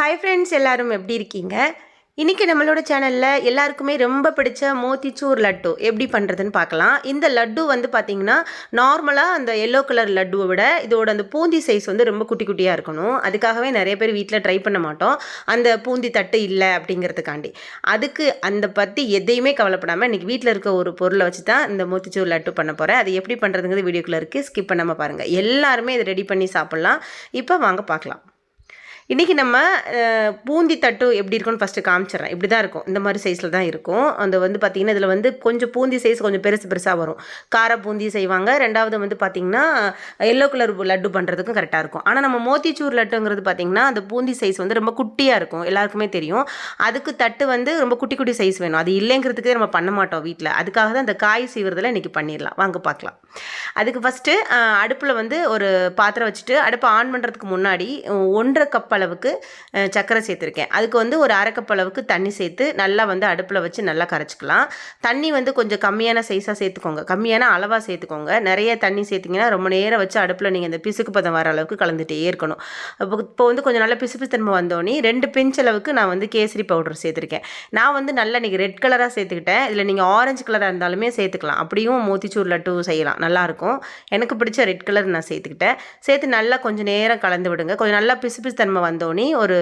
Hi friends எல்லாரும் எப்படி இருக்கீங்க? இன்றைக்கி நம்மளோட சேனலில் எல்லாருக்குமே ரொம்ப பிடிச்ச மோத்திச்சூர் லட்டு எப்படி பண்ணுறதுன்னு பார்க்கலாம். இந்த லட்டு வந்து பார்த்திங்கன்னா நார்மலாக அந்த எல்லோ கலர் லட்டுவை விட இதோட அந்த பூந்தி சைஸ் வந்து ரொம்ப குட்டி குட்டியாக இருக்கணும். அதுக்காகவே நிறைய பேர் வீட்டில் ட்ரை பண்ண மாட்டோம். அந்த பூந்தி தட்டு இல்லை அப்படிங்கிறதுக்காண்டி. அதுக்கு அந்த பற்றி எதையுமே கவலைப்படாமல் இன்றைக்கி வீட்டில் இருக்க ஒரு பொருளை வச்சு தான் இந்த மோத்திச்சூர் லட்டு பண்ண போகிறேன் அது எப்படி பண்ணுறதுங்கிறது வீடியோக்குள்ளே இருக்குது ஸ்கிப் பண்ணாமல் பாருங்கள் எல்லாருமே இதை ரெடி பண்ணி சாப்பிட்லாம். இப்போ வாங்க பார்க்கலாம். இன்றைக்கி நம்ம பூந்தி தட்டு எப்படி இருக்கும்னு ஃபஸ்ட்டு காமிச்சிடுறேன். இப்படி தான் இருக்கும். இந்த மாதிரி சைஸில் தான் இருக்கும். அந்த வந்து பார்த்திங்கன்னா இதில் வந்து கொஞ்சம் பூந்தி சைஸ் கொஞ்சம் பெருசு பெருசாக வரும். கார பூந்தி செய்வாங்க. ரெண்டாவது வந்து பார்த்திங்கன்னா எல்லோ கலர் லட்டு பண்ணுறதுக்கும் கரெக்டாக இருக்கும். ஆனால் நம்ம மோத்திச்சூர் லட்டுங்கிறது பார்த்திங்கன்னா அந்த பூந்தி சைஸ் வந்து ரொம்ப குட்டியாக இருக்கும். எல்லாருக்குமே தெரியும். அதுக்கு தட்டு வந்து ரொம்ப குட்டி குட்டி சைஸ் வேணும். அது இல்லைங்கிறதுக்கே நம்ம பண்ண மாட்டோம் வீட்டில் அதுக்காக தான் அந்த காய் சீவுறதுல இன்றைக்கி பண்ணிடலாம். வாங்க பார்க்கலாம் அதுக்கு ஃபஸ்ட்டு அடுப்பில் வந்து ஒரு பாத்திரம் வச்சுட்டு அடுப்பை ஆன் பண்ணுறதுக்கு முன்னாடி ஒன்றரை கப்பல் அளவுக்கு சர்க்கரை சேர்த்துருக்கேன். அதுக்கு வந்து ஒரு அரை அளவுக்கு தண்ணி சேர்த்து நல்லா வந்து அடுப்பில் வச்சு நல்லா கரைச்சிக்கலாம். தண்ணி வந்து கொஞ்சம் கம்மியான சைஸாக சேர்த்துக்கோங்க. கம்மியான அளவாக சேர்த்துக்கோங்க. நிறைய தண்ணி சேர்த்திங்கன்னா ரொம்ப நேரம் வச்சு அடுப்பில் நீங்கள் இந்த பிசுக்கு பதம் வர அளவுக்கு கலந்துட்டே இருக்கணும். அப்போ இப்போ வந்து கொஞ்சம் நல்லா பிசுபிசுத்தன்மை வந்தோடனே ரெண்டு பிஞ்ச் அளவுக்கு நான் வந்து கேசரி பவுடர் சேர்த்துருக்கேன். நான் வந்து நல்லா நீங்கள் ரெட் கலராக சேர்த்துக்கிட்டேன். இதில் நீங்கள் ஆரஞ்சு கலராக இருந்தாலுமே சேர்த்துக்கலாம். அப்படியும் மோத்திச்சூர் லட்டு செய்யலாம். நல்லாயிருக்கும் எனக்கு பிடிச்ச ரெட் கலர் நான் சேர்த்துக்கிட்டேன். சேர்த்து நல்லா கொஞ்சம் நேரம் கலந்து விடுங்க. கொஞ்சம் நல்லா பிசுபிசுத்தன்மை வந்தோடனே ஒரு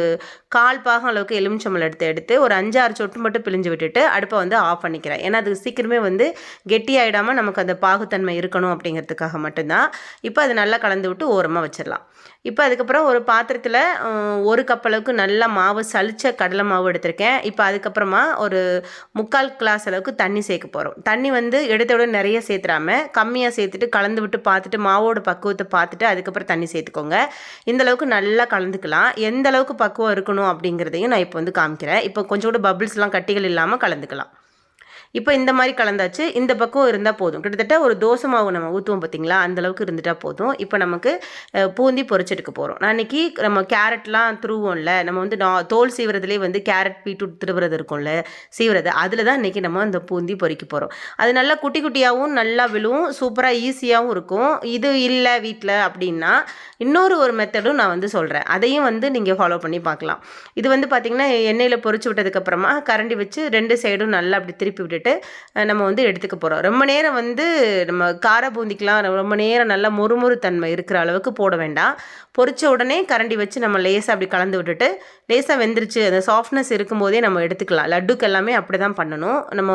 கால் பாகம் அளவுக்கு எலுமிச்சம்பழம் எடுத்து எடுத்து ஒரு அஞ்சாறு சொட்டு மட்டும் பிழிஞ்சு விட்டுட்டு அடுப்பை வந்து ஆஃப் பண்ணிக்கிறேன். ஏன்னா அது சீக்கிரமே வந்து கெட்டி ஆகிடாமல் நமக்கு அந்த பாகுத்தன்மை இருக்கணும் அப்படிங்கிறதுக்காக மட்டும்தான். இப்போ அது நல்லா கலந்து விட்டு ஓரமாக வச்சிடலாம். இப்போ அதுக்கப்புறம் ஒரு பாத்திரத்தில் ஒரு கப் அளவுக்கு நல்லா மாவு சளிச்ச கடலை மாவு எடுத்திருக்கேன். இப்போ அதுக்கப்புறமா ஒரு முக்கால் கிளாஸ் அளவுக்கு தண்ணி சேர்க்க போகிறோம் தண்ணி வந்து எடுத்த நிறைய சேர்த்துறாம கம்மியாக சேர்த்துட்டு கலந்து விட்டு பார்த்துட்டு மாவோட பக்குவத்தை பார்த்துட்டு அதுக்கப்புறம் தண்ணி சேர்த்துக்கோங்க. இந்த அளவுக்கு நல்லா கலந்துக்கலாம். எந்த அளவுக்கு பக்குவம் இருக்கணும் அப்படிங்கிறதையும் நான் இப்போ வந்து காமிக்கிறேன். இப்போ கொஞ்சம் கூட பபிள்ஸ்லாம் கட்டிகள் இல்லாமல் கலந்துக்கலாம். இப்போ இந்த மாதிரி கலந்தாச்சு இந்த பக்கம் இருந்தால் போதும். கிட்டத்தட்ட ஒரு தோசை மாவு நம்ம ஊற்றுவோம் பார்த்தீங்களா அந்தளவுக்கு இருந்துட்டால் போதும். இப்போ நமக்கு பூந்தி பொரிச்செடுக்க போகிறோம் நான் இன்றைக்கி நம்ம கேரட்லாம் துருவோம்ல நம்ம வந்து நா- தோல் சீவுறதுலேயே வந்து கேரட் பீட்ரூட் திருவுறது இருக்கும்ல சீவுறது அதில் தான் இன்றைக்கி நம்ம அந்த பூந்தி பொறிக்க போகிறோம் அது நல்லா குட்டி குட்டியாகவும் நல்லா விழுவும் சூப்பராக ஈஸியாகவும் இருக்கும். இது இல்லை வீட்டில் அப்படின்னா இன்னொரு ஒரு மெத்தடும் நான் வந்து சொல்கிறேன் அதையும் வந்து நீங்கள் ஃபாலோ பண்ணி பார்க்கலாம் இது வந்து பார்த்திங்கன்னா எண்ணெயில் பொரிச்சு விட்டதுக்கப்புறமா கரண்டி வச்சு ரெண்டு சைடும் நல்லா அப்படி திருப்பி விட்டு அஹ், நம்ம வந்து எடுத்துக்க போகிறோம் ரொம்ப நேரம் வந்து நம்ம கார பூந்திக்கெலாம். ரொம்ப நேரம் நல்லா மொறுமொறு தன்மை இருக்கிற அளவுக்கு போட வேண்டாம். பொரிச்ச உடனே கரண்டி வச்சு நம்ம லேசாக அப்படி கலந்து விட்டுட்டு லேசாக வெந்துருச்சு. அந்த சாஃப்ட்னஸ் இருக்கும்போதே நம்ம எடுத்துக்கலாம். லட்டுக்கு எல்லாமே அப்படி தான் பண்ணணும். நம்ம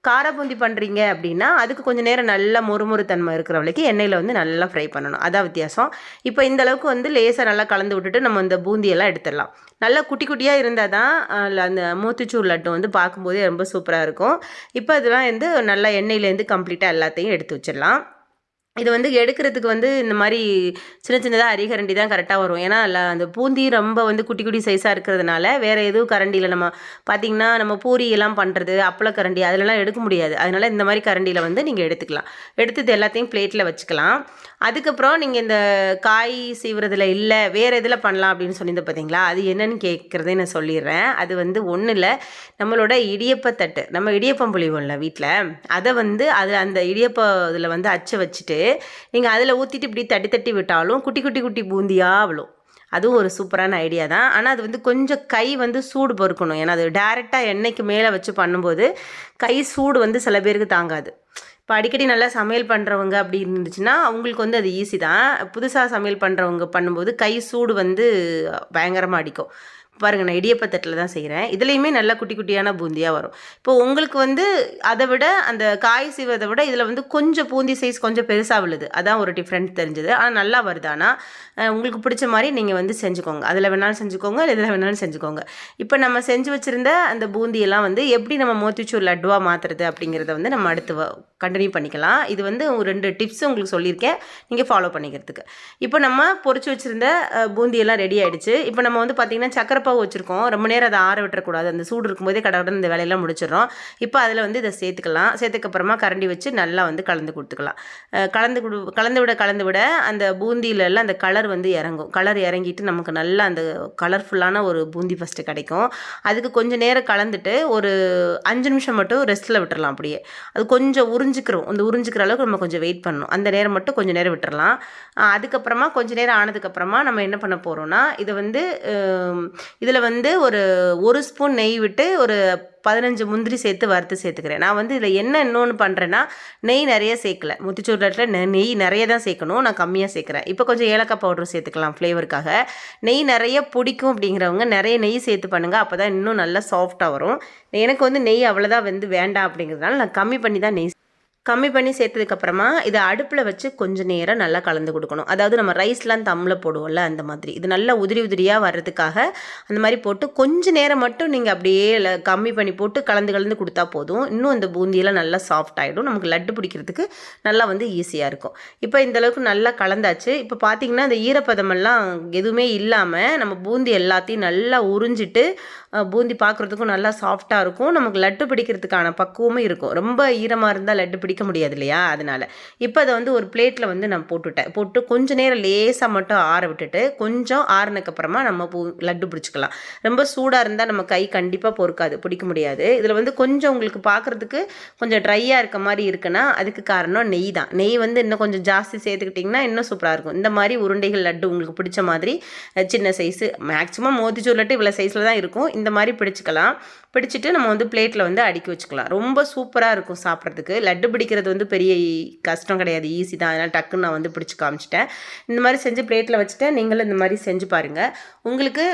கார பூந்தி பண்ணுறீங்க அப்படின்னா அதுக்கு கொஞ்சம் நேரம் நல்லா மொறுமொறு தன்மை இருக்கிற எண்ணெயில் வந்து நல்லா ஃப்ரை பண்ணணும். அதான் வித்தியாசம். இப்போ இந்த அளவுக்கு வந்து லேசாக நல்லா கலந்து விட்டுட்டு நம்ம இந்த பூந்தியெல்லாம் எடுத்துடலாம். நல்லா குட்டி குட்டியாக இருந்தால் தான் அதில் அந்த மூத்திச்சூர் லட்டு வந்து பார்க்கும்போதே ரொம்ப சூப்பராக இருக்கும். இப்போ இதெல்லாம் வந்து நல்லா எண்ணெயிலேருந்து கம்ப்ளீட்டாக எல்லாத்தையும் எடுத்து வச்சிடலாம். இது வந்து எடுக்கிறதுக்கு வந்து இந்த மாதிரி சின்ன சின்னதாக அரிகரண்டி தான் கரெக்டாக வரும். ஏன்னா அந்த பூந்தி ரொம்ப வந்து குட்டி குட்டி சைஸாக இருக்கிறதுனால வேறு எதுவும் கரண்டியில் நம்ம பார்த்திங்கன்னா நம்ம பூரி எல்லாம் பண்ணுறது அப்பள கரண்டி அதிலலாம் எடுக்க முடியாது. அதனால் இந்த மாதிரி கரண்டியில் வந்து நீங்கள் எடுத்துக்கலாம். எடுத்தது எல்லாத்தையும் பிளேட்டில் வச்சுக்கலாம். அதுக்கப்புறம் நீங்கள் இந்த காய் சீவுறதுல இல்லை வேறு எதில் பண்ணலாம் அப்படின்னு சொல்லியிருந்த பார்த்தீங்களா அது என்னன்னு கேட்குறதே நான் சொல்லிடுறேன். அது வந்து ஒன்றும் இல்லை நம்மளோட இடியப்பத்தட்டு நம்ம இடியப்பம் புளிவோம்ல வீட்டில் அதை வந்து அது அந்த இடியப்ப இதில் வந்து அச்சை வச்சுட்டு நீங்கள் அதில் ஊற்றிட்டு இப்படி தட்டி தட்டி விட்டாலும் குட்டி குட்டி குட்டி பூந்தியாக அவ்வளோ அதுவும் ஒரு சூப்பரான ஐடியா தான். ஆனால் அது வந்து கொஞ்சம் கை வந்து சூடு பொறுக்கணும். ஏன்னா அது டேரெக்டாக எண்ணெய்க்கு மேலே வச்சு பண்ணும்போது கை சூடு வந்து சில பேருக்கு தாங்காது. இப்போ அடிக்கடி நல்லா சமையல் பண்ணுறவங்க அப்படி இருந்துச்சுன்னா அவங்களுக்கு வந்து அது ஈஸி தான். புதுசாக சமையல் பண்ணுறவங்க பண்ணும்போது கை சூடு வந்து பயங்கரமாக அடிக்கும். பாருங்கள் நான் இடியப்பத்தட்டில் தான் செய்கிறேன் இதுலேயுமே நல்லா குட்டி குட்டியான பூந்தியாக வரும். இப்போ உங்களுக்கு வந்து அதை விட அந்த காய் சீவதை விட இதில் வந்து கொஞ்சம் பூந்தி சைஸ் கொஞ்சம் பெருசாக விழுது. அதான் ஒரு டிஃப்ரெண்ட் தெரிஞ்சது. ஆனால் நல்லா வருது. ஆனால் உங்களுக்கு பிடிச்ச மாதிரி நீங்கள் வந்து செஞ்சுக்கோங்க. அதில் வேணாலும் செஞ்சுக்கோங்க இல்லை இதில் வேணாலும் செஞ்சுக்கோங்க. இப்போ நம்ம செஞ்சு வச்சுருந்த அந்த பூந்தியெல்லாம் வந்து எப்படி நம்ம மோத்திச்சூர் லட்டுவாக மாற்றுறது அப்படிங்கிறத வந்து நம்ம அடுத்து கண்டினியூ பண்ணிக்கலாம். இது வந்து ரெண்டு டிப்ஸ் உங்களுக்கு சொல்லியிருக்கேன். நீங்கள் ஃபாலோ பண்ணிக்கிறதுக்கு. இப்போ நம்ம பொரிச்சு வச்சுருந்த பூந்தியெல்லாம் ரெடி ஆகிடுச்சு இப்போ நம்ம வந்து பார்த்திங்கன்னா சக்கரை பாவு வச்சுருக்கோம். ரொம்ப நேரம் அதை ஆற விட்டுறக்கூடாது. அந்த சூடு இருக்கும்போதே கடகடன் இந்த வேலையெல்லாம் முடிச்சிடுறோம். இப்போ அதில் வந்து இதை சேர்த்துக்கலாம். சேர்த்துக்கப்புறமா கரண்டி வச்சு நல்லா வந்து கலந்து கொடுத்துக்கலாம். கலந்து கொடு கலந்து விட கலந்து விட அந்த பூந்தியிலெல்லாம் அந்த கலர் வந்து இறங்கும். கலர் இறங்கிட்டு நமக்கு நல்லா அந்த கலர்ஃபுல்லான ஒரு பூந்தி ஃபஸ்ட்டு கிடைக்கும். அதுக்கு கொஞ்சம் நேரம் கலந்துட்டு ஒரு அஞ்சு நிமிஷம் மட்டும் ரெஸ்ட்டில் விட்டுறலாம் அப்படியே. அது கொஞ்சம் உறிஞ்சிக்கிறோம் அந்த உறிஞ்சிக்கிற அளவுக்கு நம்ம கொஞ்சம் வெயிட் பண்ணணும். அந்த நேரம் மட்டும் கொஞ்சம் நேரம் விட்டுறலாம். அதுக்கப்புறமா கொஞ்ச நேரம் ஆனதுக்கப்புறமா நம்ம என்ன பண்ண போகிறோம்னா இதை வந்து இதில் வந்து ஒரு ஒரு ஸ்பூன் நெய் விட்டு ஒரு பதினஞ்சு முந்திரி சேர்த்து வறுத்து சேர்த்துக்கிறேன். நான் வந்து இதில் என்ன இன்னொன்று பண்ணுறேன்னா நெய் நிறைய சேர்க்கல. முத்திச்சூர் லட்டில் நெய் நிறைய தான் சேர்க்கணும். நான் கம்மியாக சேர்க்குறேன். இப்போ கொஞ்சம் ஏலக்காய் பவுடர் சேர்த்துக்கலாம் ஃப்ளேவருக்காக. நெய் நிறைய பிடிக்கும் அப்படிங்கிறவங்க நிறைய நெய் சேர்த்து பண்ணுங்கள் அப்போ தான் இன்னும் நல்லா சாஃப்டாக வரும். எனக்கு வந்து நெய் அவ்வளோதான் வந்து வேண்டாம் அப்படிங்கிறதுனால நான் கம்மி பண்ணி தான் நெய் கம்மி பண்ணி சேர்த்ததுக்கப்புறமா இதை அடுப்பில் வச்சு கொஞ்சம் நேரம் நல்லா கலந்து கொடுக்கணும். அதாவது நம்ம ரைஸ்லாம் தம்மில் போடுவோம்ல அந்த மாதிரி. இது நல்லா உதிரி உதிரியாக வர்றதுக்காக அந்த மாதிரி போட்டு கொஞ்சம் நேரம் மட்டும் நீங்கள் அப்படியே கம்மி பண்ணி போட்டு கலந்து கலந்து கொடுத்தா போதும். இன்னும் அந்த பூந்தியெல்லாம் நல்லா சாஃப்ட் ஆகிடும் நமக்கு லட்டு பிடிக்கிறதுக்கு நல்லா வந்து ஈஸியாக இருக்கும். இப்போ இந்த அளவுக்கு நல்லா கலந்தாச்சு. இப்போ பார்த்தீங்கன்னா இந்த ஈரப்பதமெல்லாம் எதுவுமே இல்லாமல் நம்ம பூந்தி எல்லாத்தையும் நல்லா உறிஞ்சிட்டு பூந்தி பார்க்குறதுக்கும் நல்லா சாஃப்டாக இருக்கும். நமக்கு லட்டு பிடிக்கிறதுக்கான பக்குவமும் இருக்கும். ரொம்ப ஈரமாக இருந்தால் லட்டு பிடிக்க முடியாது இல்லையா? அதனால். இப்போ அதை வந்து ஒரு பிளேட்டில் வந்து நான் போட்டுட்டேன். போட்டு கொஞ்சம் நேரம் லேசாக மட்டும் ஆற விட்டுட்டு கொஞ்சம் ஆறுனதுக்கப்புறமா நம்ம பூ லட்டு பிடிச்சிக்கலாம். ரொம்ப சூடாக இருந்தால் நம்ம கை கண்டிப்பாக பொறுக்காது. பிடிக்க முடியாது. இதில் வந்து கொஞ்சம் உங்களுக்கு பார்க்குறதுக்கு கொஞ்சம் ட்ரையாக இருக்க மாதிரி இருக்குன்னா அதுக்கு காரணம் நெய் தான். நெய் வந்து இன்னும் கொஞ்சம் ஜாஸ்தி சேர்த்துக்கிட்டிங்கன்னா இன்னும் சூப்பராக இருக்கும். இந்த மாதிரி உருண்டைகள் லட்டு உங்களுக்கு பிடிச்ச மாதிரி சின்ன சைஸு மேக்ஸிமம் மோதிச்சூர் லட்டு இவ்வளோ சைஸில் தான் இருக்கும். இந்த மாதிரி பிடிச்சிக்கலாம். பிடிச்சிட்டு நம்ம வந்து பிளேட்டில் வந்து அடுக்கி வச்சுக்கலாம். ரொம்ப சூப்பராக இருக்கும் சாப்பிட்றதுக்கு. லட்டு பிடிக்கிறது வந்து பெரிய கஷ்டம் கிடையாது. ஈஸி தான். அதனால் டக்குன்னு நான் வந்து பிடிச்சி காமிச்சிட்டேன். இந்த மாதிரி செஞ்சு பிளேட்டில் வச்சுட்டேன் நீங்களும் இந்த மாதிரி செஞ்சு பாருங்கள் உங்களுக்கு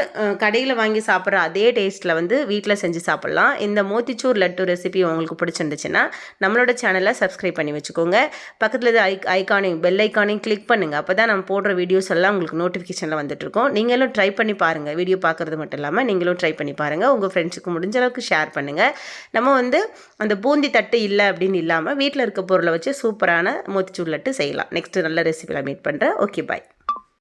கடையில் வாங்கி சாப்பிட்ற அதே டேஸ்ட்டில் வந்து வீட்டில் செஞ்சு சாப்பிட்லாம். இந்த மோத்திச்சூர் லட்டு ரெசிபி உங்களுக்கு பிடிச்சிருந்துச்சுன்னா நம்மளோட சேனலை சப்ஸ்கிரைப் பண்ணி வச்சுக்கோங்க. பக்கத்தில் இது ஐ ஐக்கானையும் பெல் ஐக்கானையும் கிளிக் பண்ணுங்கள் அப்போ தான் நம்ம போடுற வீடியோஸ் எல்லாம் உங்களுக்கு நோட்டிஃபிகேஷனில் வந்துட்டுருக்கோம் நீங்களும் ட்ரை பண்ணி பாருங்கள் வீடியோ பார்க்குறது மட்டும் இல்லாமல் நீங்களும் ட்ரை பண்ணி பாருங்கள் உங்கள் ஃப்ரெண்ட்ஸுக்கு முடிஞ்ச அளவுக்கு ஷேர் பண்ணுங்கள் நம்ம வந்து அந்த பூந்தி தட்டு இல்லை அப்படின்னு இல்லாமல் வீட்டில் இருக்க பொருளை வச்சு சூப்பரான மோத்திச்சூர் லட்டு செய்யலாம். நெக்ஸ்ட்டு நல்ல ரெசிபியில் மீட் பண்ணுறேன் ஓகே பாய்